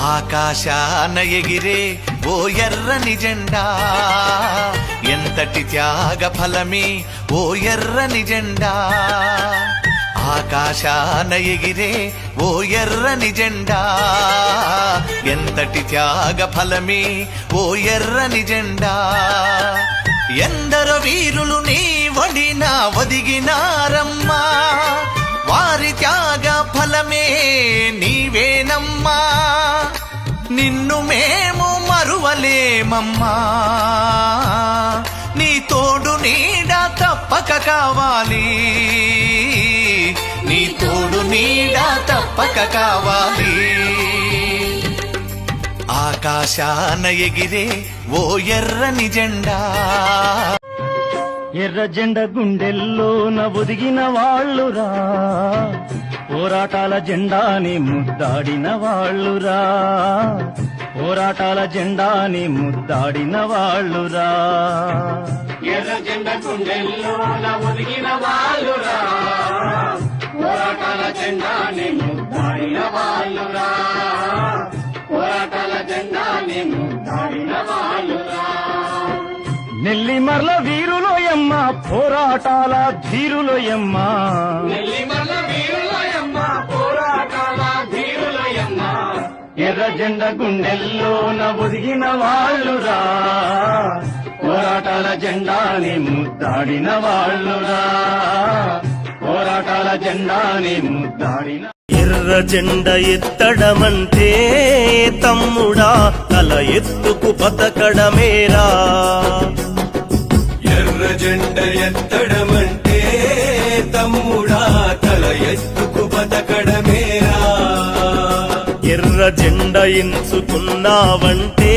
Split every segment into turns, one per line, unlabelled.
ఆకాశాన ఎగిరే ఓ ఎర్రని జెండా. ఎంతటి త్యాగ ఫలమే ఓ ఎర్రని జెండా. ఆకాశాన ఎగిరే ఓ ఎర్రని జెండా. ఎంతటి త్యాగ ఫలమే ఓ ఎర్రని జెండా. ఎందరో వీరులు నీ వడిన వదిగినారమ్మా వారి త్యాగ ఫలమే నీ మేము మరువలేమమ్మా. నీ తోడు నీడ తప్పక కావాలి. నీ తోడు నీడ తప్పక కావాలి. ఆకాశాన ఎగిరే ఓ ఎర్రని జెండా.
ఎర్ర జెండ గుండెల్లోన ఒదిగిన వాళ్ళురా. పోరాటాల జెండాని ముద్దాడిన వాళ్ళురా. పోరాటాల జెండాని ముద్దాడిన వాళ్ళురా. ఎర్ర జెండ గుండెల్లోన ఒదిగిన వాళ్ళురా. పోరాటాల జెండాని ముద్దాడిన వాళ్ళురా. పోరాటాల జెండాని ముద్దాడిన వాళ్ళురా. నెల్లిమర్ల వీరులోయమ్మ పోరాటాల ధీరులోయమ్మ. నెల్లిమర్ల ఎర్ర జెండ గుండెల్లోన ఒదిగిన వాళ్ళురా. పోరాటాల జెండాని ముద్దాడిన వాళ్ళురా. పోరాటాల జెండాని ముద్దాడిన
ఎర్ర జెండ ఎత్తడమంటే తమ్ముడా తల ఎత్తుకు బతకడమేరా.
ఎర్ర జెండ ఎత్తడమంటే తమ్ముడా
ఎర్ర జెండ ఎంచుకున్నావంటే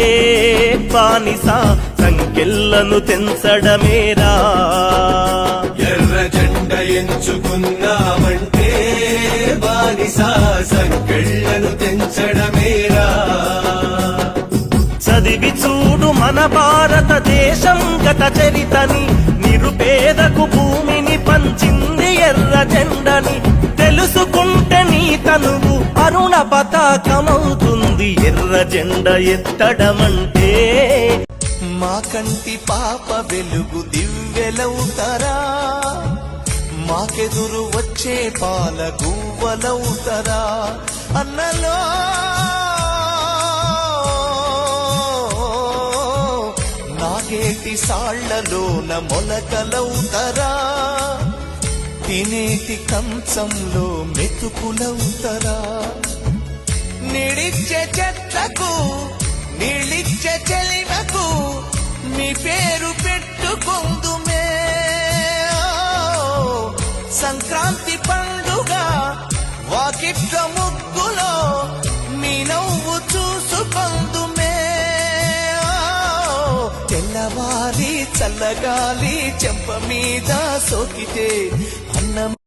బానిస సంకెళ్ళను తెంచడమేరా.
ఎర్ర జెండ ఎంచుకున్నామంటే బానిస సంకెళ్ళను తెంచడమేరా.
చదివి చూడు మన భారతదేశం గత చరితని నిరుపేదకు భూమిని పంచింది ఎర్ర జెండని. తెలుసుకుంటే పతాకమవుతుంది ఎర్ర జెండ ఎత్తడమంటే
మా కంటి పాప వెలుగు దివ్వెలవుతారా మాకెదురు వచ్చే పాల గువ్వలవుతారా అన్నలో నాగేటి సాళ్ళలోన మొలకలవుతారా తినేటి కంచంలో మెతుకులవుతారా నిడిచ్చే చెత్తకు నీళ్ళిచ్చే చెలిమకు మీ పేరు పెట్టుకుందుమే. సంక్రాంతి పండుగ వాకిట్ల ముగ్గులో మీ నవ్వు చూసుకుందుమే. తెల్లవారి చల్లగాలి చెంప మీద సోకితే అన్నం